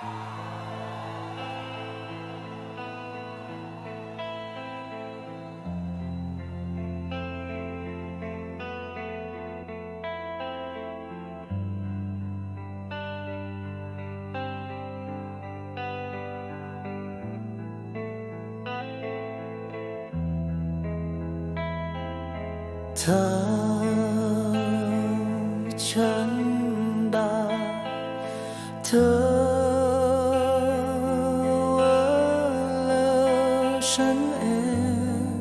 เธอฉันได้เธอ ฉันเอง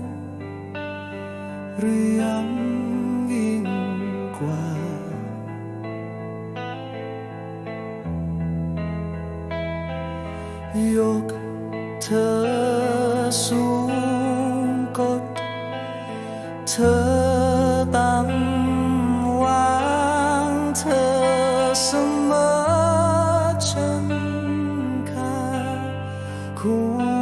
หรือยังยิ่งกว่า ยกเธอสูงกดเธอตั้งวางเธอเสมอฉันค่าคู่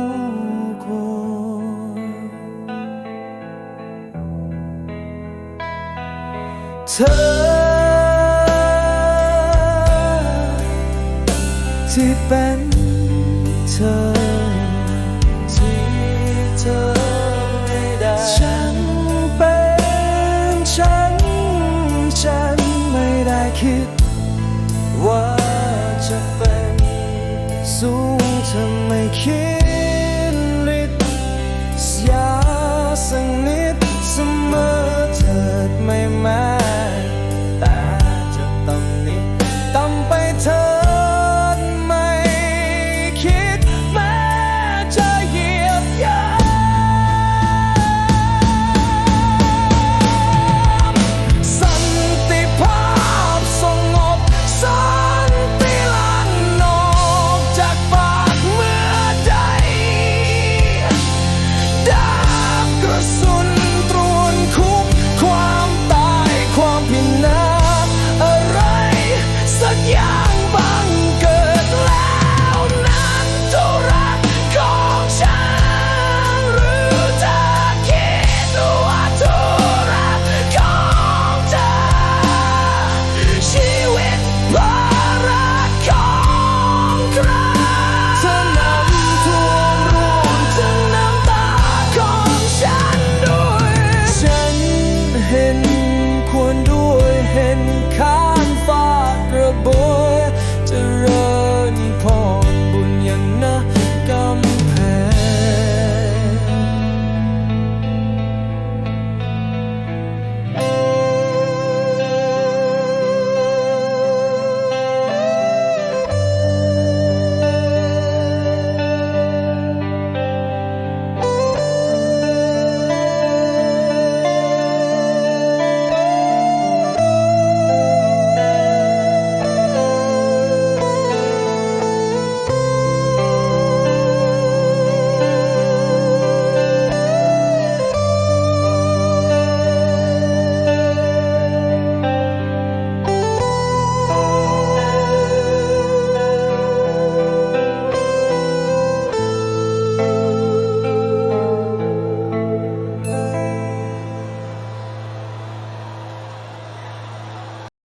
เธอ ที่เป็นเธอ ที่เธอไม่ได้ฉันเป็นฉัน ฉันไม่ได้คิด ว่าจะเป็น สูงเธอไม่คิด